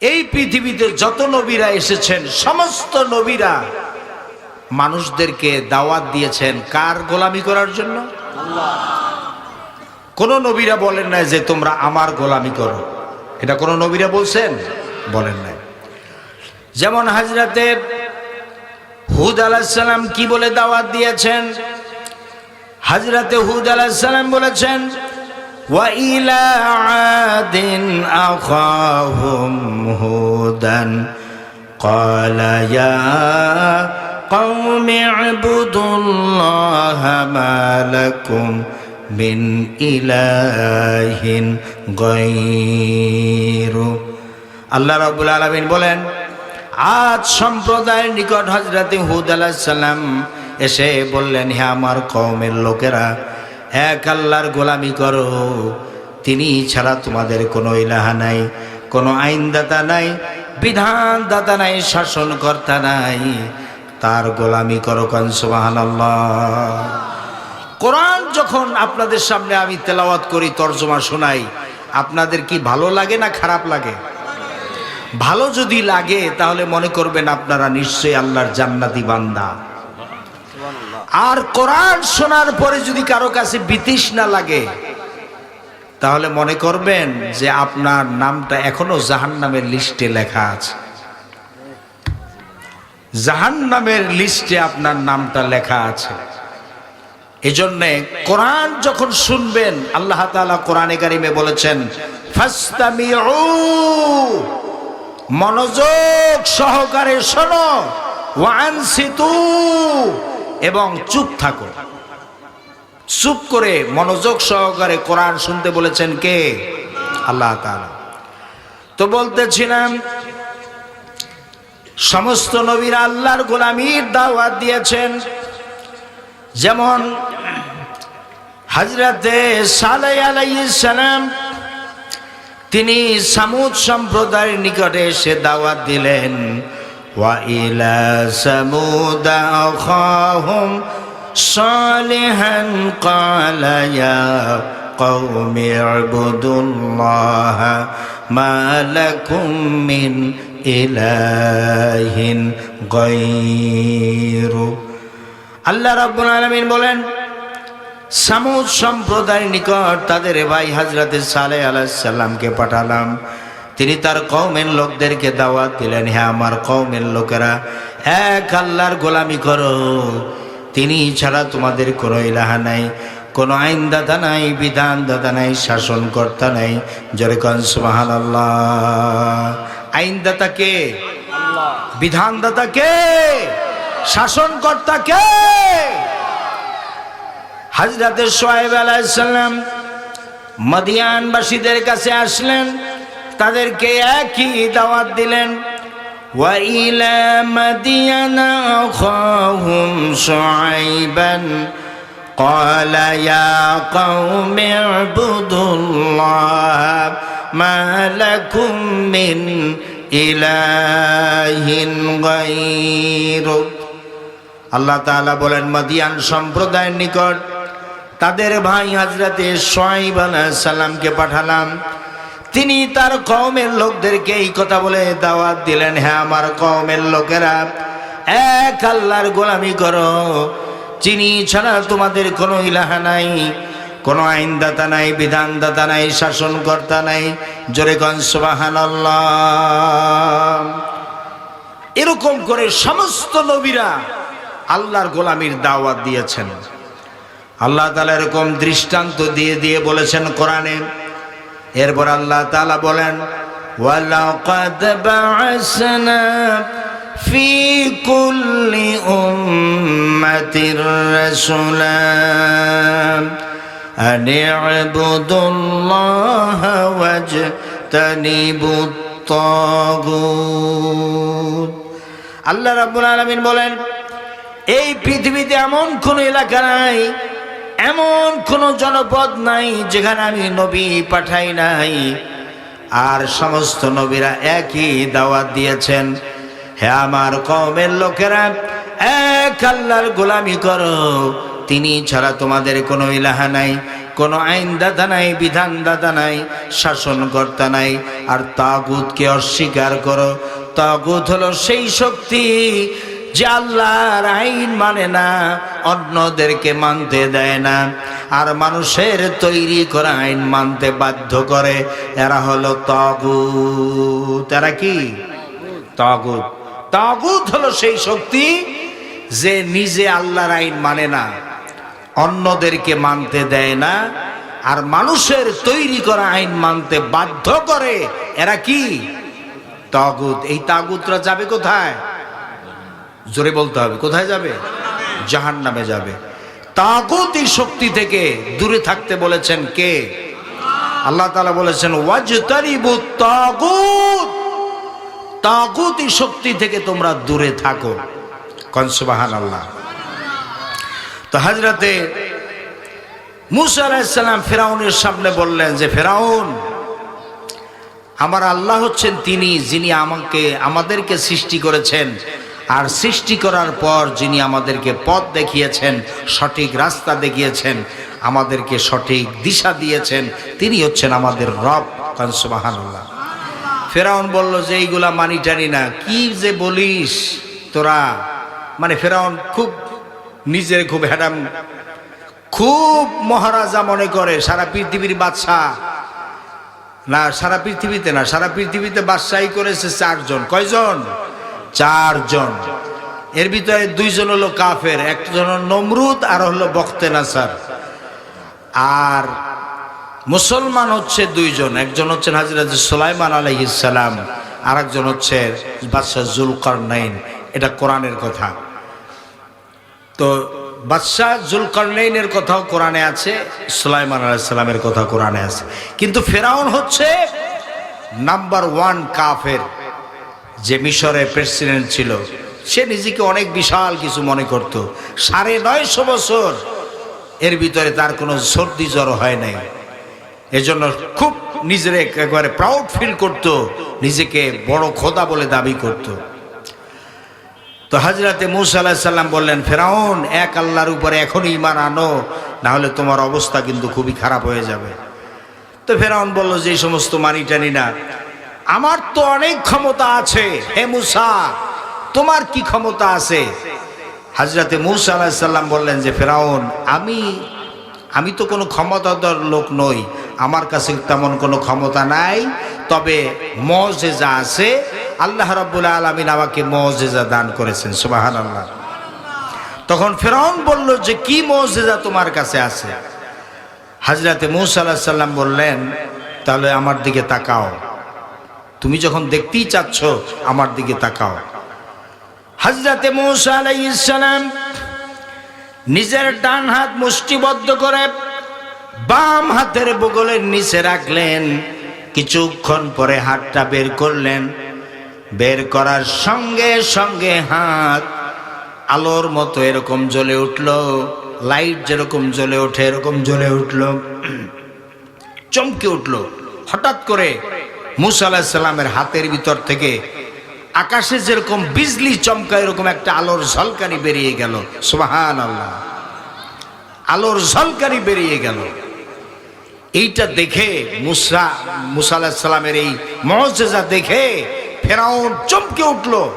এই পৃথিবীতে যত নবীরা এসেছেন, সমস্ত নবীরা মানুষদেরকে দাওয়াত দিয়েছেন কার গোলামি করার জন্য? কোন নবীরা বলেন নাই যে তোমরা আমার গোলামি করো। এটা কোন নবীরা বলছেন? বলেন নাই। যেমন হাজরাতে হুদ আলাহিসাল্লাম কি বলে দাওয়াত দিয়েছেন? হাজরাতে হুদ আলাহিসাল্লাম বলেছেন وإلى عاد أخاهم هودا قال يا قوم اعبدوا الله ما لكم من إله غيره আল্লাহ রাব্বুল আলামিন বলেন আজ সম্প্রদায়ের নিকট হজরত হুদ আলাইহিস সালাম এসে বললেন হে আমার কওমের লোকেরা এক আল্লাহর গোলামি করো। তিনি ছাড়া তোমাদের কোনো ইলাহা নাই, কোনো আইনদাতা নাই, বিধানদাতা নাই, শাসনকর্তা নাই। তার গোলামি করো কান, সুবহানাল্লাহ। কোরআন যখন আপনাদের সামনে আমি তেলাওয়াত করি, তর্জমা শোনাই, আপনাদের কি ভালো লাগে না খারাপ লাগে? ভালো যদি লাগে, তাহলে মনে করবেন আপনারা নিশ্চয়ই আল্লাহর জান্নাতি বান্দা। আর কোরআন শোনার পরে যদি কারও কাছে বিতৃষ্ণা লাগে, তাহলে মনে করবেন যে আপনার নামটা এখনও জাহান নামের লিস্টে লেখা আছে। জাহান নামের লিস্টে আপনার নামটা লেখা আছে। এজন্যে কোরআন যখন শুনবেন, আল্লাহ তাআলা কোরআনে কারিমে বলেছেন মনোযোগ সহকারে শোনো ওয়ানসিতু এবং চুপ থাকো। চুপ করে মনোযোগ সহকারে কোরআন শুনতে বলেছেন কে? আল্লাহ তো বলতেছিলাম, সমস্ত নবীরা আল্লাহর গোলামীর দাওয়াত দিয়েছেন। যেমন হাজরাতে সালাই সালাম, তিনি সামুদ সম্প্রদায়ের নিকটে এসে দাওয়াত দিলেন। ওয়া ইলা সামুদা আখাহুম সালিহান ক্বালা ইয়া কওমি ইবুদুল্লাহ মা লাকুম মিন ইলাহিন গায়রু আল্লাহ রাব্বুল আলামিন বলেন, সামুদ সম্প্রদায়ের নিকট তাদের ভাই হাজরাতে সালে আলাহিসাল্লামকে পাঠালাম। তিনি তার কৌমের লোকদেরকে দাওয়াত দিলেন হ্যাঁ আমার কৌমের লোকেরা, এক আল্লাহর গোলামি করো। তিনি ছাড়া তোমাদের কোনো ইলাহা নাই, কোনো আইনদাতা নাই, বিধানদাতা নাই, শাসনকর্তা নাই। জরে কন সুবাহান আল্লাহ আইনদাতা কে? বিধানদাতা কে? শাসনকর্তা কে? হাজরাতে সোহেব আলাইসাল্লাম মদিয়ানবাসীদের কাছে আসলেন। তাদেরকে একই দাওয়াত দিলেন وإلى مدين أخاهم شعيبا قال يا قوم اعبدوا الله ما لكم من إله غيره আল্লাহ তাআলা বলেন মাদিয়ান সম্প্রদায়ের নিকট তাদের ভাই হাজরাতে সোয়াইব সালামকে পাঠালাম তিনি তার কওমের লোকদেরকে এই কথা বলে দাওয়াত দিলেন হ্যাঁ আমার কওমের লোকেরা, এক আল্লাহর গোলামি করো। চিনি ছাড়া তোমাদের কোনো ইলাহা নাই, কোনো আইনদাতা নাই, বিধানদাতা নাই, শাসনকর্তা নাই। জোরে এরকম করে সমস্ত নবীরা আল্লাহর গোলামির দাওয়াত দিয়েছেন। আল্লাহ তালা এরকম দৃষ্টান্ত দিয়ে দিয়ে বলেছেন কোরআনে এরপর আল্লাহ তালা বলেন وَلَقَدْ بَعَثْنَا فِي كُلِّ أُمَّةٍ رَسُولًا أَنِ اعْبُدُوا اللَّهَ وَاجْتَنِبُوا الطَّاغُوتَ আল্লাহ রাব্বুল আলামিন বলেন এই পৃথিবীতে এমন কোন এলাকা নাই এমন কোন জনপদ নাই যেখানে আমি নবী পাঠাই নাই। আর সমস্ত নবীরা একই দাওয়াত দিয়েছেন। হে আমার কমের লোকেরা, এক আল্লাহর গোলামি করো। তিনি ছাড়া তোমাদের কোনো ইলাহা নাই, কোনো আইনদাতা নাই, বিধানদাতা নাই, শাসনকর্তা নাই। আর তাগুতকে অস্বীকার করো। তাগুত হলো সেই শক্তি যে আল্লাহর আইন মানে না, অন্যদেরকে মানতে দেয় না। আর মানুষের তৈরি করা আইন মানতে বাধ্য করে, এরা হলো তাগুত। এরা কি? তাগুত। তাগুত হলো সেই শক্তি যে নিজে আল্লাহর আইন মানে না, অন্যদেরকে মানতে দেয় না। আর মানুষের তৈরি করা আইন মানতে বাধ্য করে, এরা কি? তাগুত। এই তাগুতরা যাবে কোথায়? জোরে বলতে হবে, কোথায় যাবে? জাহান নামে যাবে। তাগুত শক্তি থেকে দূরে থাকতে বলেছেন কে? আল্লাহ তালা বলেছেন, ওয়াজতারিবু তাগুত। শক্তি থেকে তোমরা দূরে থাকো। কনসবাহান আল্লাহ তো হাজরাতে মুসা ফেরাউনের সামনে বললেন যে, ফেরাউন, আমার আল্লাহ হচ্ছেন তিনি যিনি আমাকে, আমাদেরকে সৃষ্টি করেছেন। আর সৃষ্টি করার পর যিনি আমাদেরকে পথ দেখিয়েছেন, সঠিক রাস্তা দেখিয়েছেন, আমাদেরকে সঠিক দিশা দিয়েছেন, তিনি হচ্ছেন আমাদের রব কনসবাহান্লাহ ফেরাউন বলল যে, এইগুলা মানি টানি না। কি যে বলিস তোরা? মানে ফেরাউন খুব নিজের খুব হ্যাডাম, খুব মহারাজা মনে করে, সারা পৃথিবীর বাদশাহ। না, সারা পৃথিবীতে না, সারা পৃথিবীতে বাদশাহী করেছে চারজন। কয়জন? চারজন। এর ভিতরে দুইজন হলো কাফের, একজন নমরুদ, আর হলো বখতে নাসার আর মুসলমান হচ্ছে দুইজন, একজন হচ্ছেন হাজিরাজ সুলাইমান আলহিসাল্লাম আর একজন হচ্ছে বাদশাহ জুলকার নাইন এটা কোরআনের কথা। তো বাদশাহ জুলকারনাইনের কথাও কোরআনে আছে, সুলাইমান আলাইসাল্লামের কথা কোরআনে আছে। কিন্তু ফেরাউন হচ্ছে নাম্বার ওয়ান কাফের। যে মিশরের প্রেসিডেন্ট ছিল, সে নিজেকে অনেক বিশাল কিছু মনে করত। সাড়ে নয়শো বছর এর ভিতরে তার কোনো সর্দি জ্বর হয় নাই। এজন্য খুব নিজের একেবারে প্রাউড ফিল করত, নিজেকে বড় খোদা বলে দাবি করতো। তো হাজরাতে মুসা সাল্লাম বললেন, ফেরাউন, এক আল্লাহর উপরে এখনই ইমান আনো না হলে তোমার অবস্থা কিন্তু খুবই খারাপ হয়ে যাবে। তো ফেরাউন বলল, যে সমস্ত মানি টানি না আমার তো অনেক ক্ষমতা আছে। হে মুসা, তোমার কি ক্ষমতা আছে? হাজরাতে মুসা আলাহিসাল্লাম বললেন যে, ফেরাউন, আমি আমি তো কোনো ক্ষমতাধর লোক নই। আমার কাছে তেমন কোনো ক্ষমতা নাই। তবে মজেজা আছে। আল্লাহ রাব্বুল আলমিন আমাকে মজেজা দান করেছেন সুবাহান আল্লাহ তখন ফেরাউন বলল যে, কি মজেজা তোমার কাছে আছে? হাজরাতে মৌসা আল্লাহ সাল্লাম বললেন, তাহলে আমার দিকে তাকাও। তুমি যখন দেখতেই চাচ্ছ আমার দিকে তাকাও। হাজরাতে মৌসা আলাইসালাম নিজের ডান হাত মুষ্টিবদ্ধ করে বাম হাতের বগলের নিচে রাখলেন। কিছুক্ষণ পরে হাতটা বের করলেন। বের করার সঙ্গে সঙ্গে হাত আলোর মতো এরকম জ্বলে উঠল, লাইট যেরকম জ্বলে ওঠে এরকম জ্বলে উঠল, চমকে উঠল। হঠাৎ করে মুসা হাতের ভিতর থেকে আকাশে যেরকম বিজলি চমকা এরকম একটা আলোর ঝলকানি বেরিয়ে গেল। সুবাহান আল্লাহ আলোর ঝলকানি বেরিয়ে গেল। এইটা দেখে মুসা এই দেখে ফেরাউন চমকে উঠল।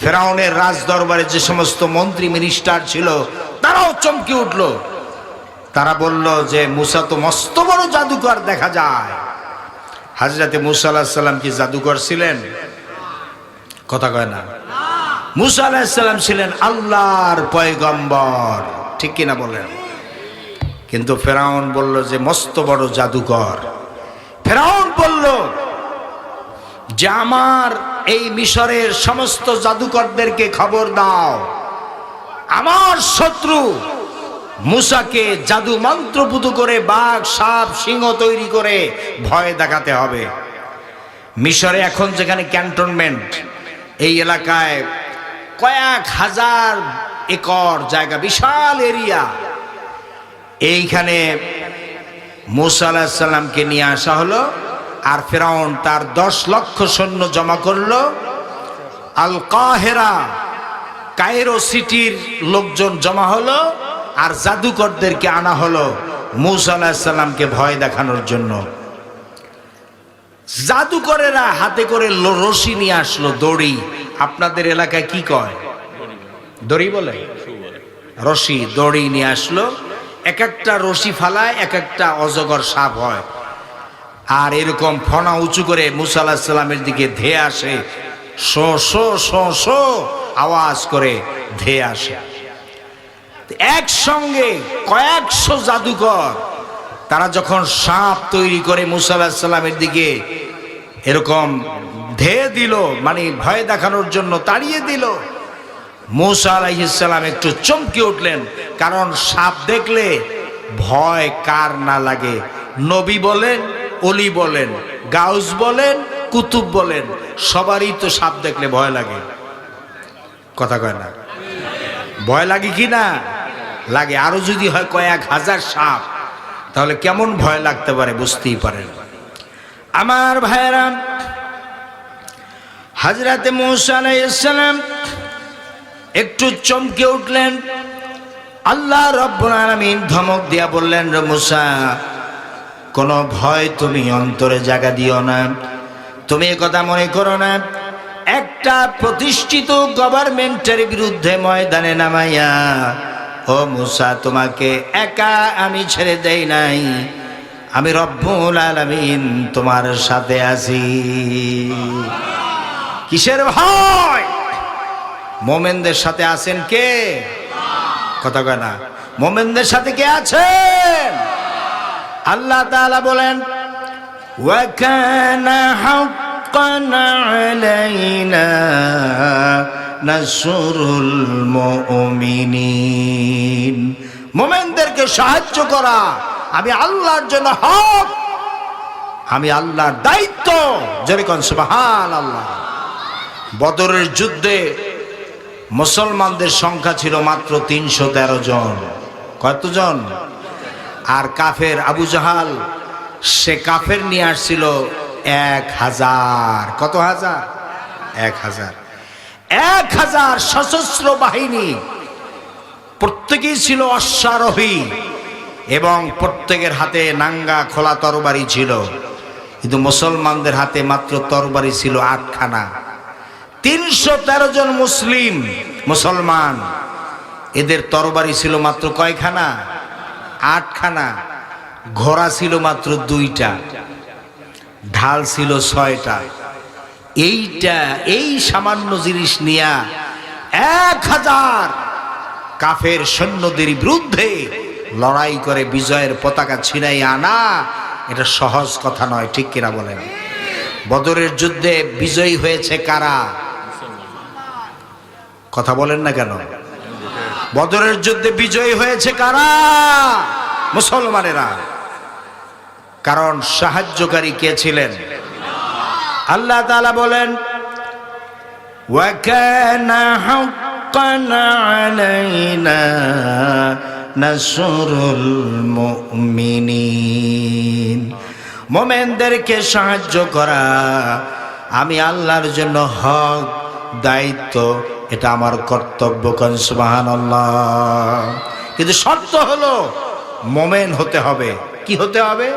ফেরাউনের রাজ দরবারে যে সমস্ত মন্ত্রী মিনিস্টার ছিল, তারাও চমকে উঠল। তারা বলল যে, মুসা তো মস্ত বড় জাদুকর দেখা যায়। হাজরাতে মুসা আল্লাহ সাল্লাম কি জাদুঘর ছিলেন? কথা কয় না। মুসা আলাহিসাল্লাম ছিলেন আল্লাহর পয়গম্বর। ঠিক কিনা বলেন? কিন্তু ফেরাউন বলল যে, মস্ত বড় জাদুঘর। ফেরাউন বলল যে, আমার এই মিশরের সমস্ত জাদুকরদেরকে খবর দাও। আমার শত্রু মুসাকে জাদু মন্ত্রপুত করে বাঘ, সাপ, সিংহ তৈরি করে ভয় দেখাতে হবে। মিশরে এখন যেখানে ক্যান্টনমেন্ট, এই এলাকায় কয়েক হাজার একর জায়গা, বিশাল এরিয়া। এইখানে মুসা আলাহিসাল্লামকে নিয়ে আসা হলো আর ফেরাউন তার দশ লক্ষ সৈন্য জমা করল। আল কাহেরা কায়রো সিটির লোকজন জমা হলো। আর জাদুকরদেরকে আনা হলো মুসা আলাহিসাল্লামকে ভয় দেখানোর জন্য। জাদুকরেরা হাতে করে রশি নিয়ে আসলো দড়ি। আপনাদের এলাকায় কি কয়? দড়ি বলে? রশি, দড়ি নিয়ে আসলো। এক একটা রশি ফালায়, এক একটা অজগর সাপ হয়। আর এরকম ফনা উঁচু করে মুসা আলাহিসাল্লামের দিকে ধেয়ে আসে। শো শো শো শো, আওয়াজ করে ধেয়ে আসে। একসঙ্গে কয়েকশো জাদুকর তারা যখন সাপ তৈরি করে মুসা আলাহিসাল্লামের দিকে এরকম ধেয়ে দিল মানে ভয় দেখানোর জন্য তাড়িয়ে দিল, মুসা আলাইসাল্লাম একটু চমকে উঠলেন। কারণ সাপ দেখলে ভয় কার না লাগে। নবী বলেন, অলি বলেন, গাউস বলেন, কুতুব বলেন, সবারই তো সাপ দেখলে ভয় লাগে। কথা কয় না? ভয় লাগে কি না? লাগে। আরও যদি হয় কয়েক হাজার সাপ, তাহলে কেমন ভয় লাগতে পারে বুঝতেই পারেন। আমার ভাইয়েরা হাজরাতে মৌসা আলাইসালাম একটু চমকে উঠলেন। আল্লাহ রব্বুল ধমক দিয়া বললেন মুসা, কোনো ভয় তুমি অন্তরে জায়গা দিও না। তুমি কথা মনে করো না। একটা প্রতিষ্ঠিত গভর্নমেন্টের বিরুদ্ধে ময়দানে নামাইয়া ও মুসা, তোমাকে একা আমি ছেড়ে দেই নাই। আমি রব্বুল আলমিন তোমার সাথে আছি। কিসের ভয়? মোমেনদের সাথে আছেন কে? কথা কয় না। মোমেনদের সাথে কে আছেন? আল্লাহ তাআলা বলেন ওয়াকানা হাক্কান আলাইনা নসুরুল মুমিনিন। মোমেনদেরকে সাহায্য করা। আমি আল্লাহর জন্য হক। আমি আল্লাহর দায়িত্ব। যেরকম সুবাহান আল্লাহ বদরের যুদ্ধে মুসলমানদের সংখ্যা ছিল মাত্র তিনশো তেরো জন। কতজন? আর কাফের আবু জাহাল, সে কাফের নিয়ে আসছিল এক হাজার। কত হাজার? এক হাজার। এক হাজার সশস্ত্র বাহিনী প্রত্যেকেই ছিল অশ্বারোহী এবং প্রত্যেকের হাতে নাঙ্গা খোলা তরবারি ছিল। কিন্তু মুসলমানদের হাতে মাত্র তরবারি ছিল আটখানা। তিনশো তেরো জন মুসলিম, মুসলমান। এদের তরবারি ছিল মাত্র কয়খানা? আটখানা। ঘোড়া ছিল মাত্র দুইটা। ঢাল ছিল ছয়টা। এইটা, এই সামান্য জিনিস নিয়া এক হাজার কাফের সৈন্যদের বিরুদ্ধে লড়াই করে বিজয়ের পতাকা ছিনাই আনা, এটা সহজ কথা নয়, ঠিক কিনা বলেন? বদরের যুদ্ধে বিজয়ী হয়েছে কারা? কথা বলেন না কেন? বদরের যুদ্ধে বিজয়ী হয়েছে কারা? মুসলমানেরা। কারণ সাহায্যকারী কে ছিলেন? আল্লাহ তাআলা বলেন وكان حقا علينا نصر المؤمنين মোমেনদেরকে সাহায্য করা আমি আল্লাহর জন্য হক দায়িত্ব এটা আমার কর্তব্য কন সুবহানাল্লাহ কিন্তু শর্ত হলো মোমেন হতে হবে কি হতে হবে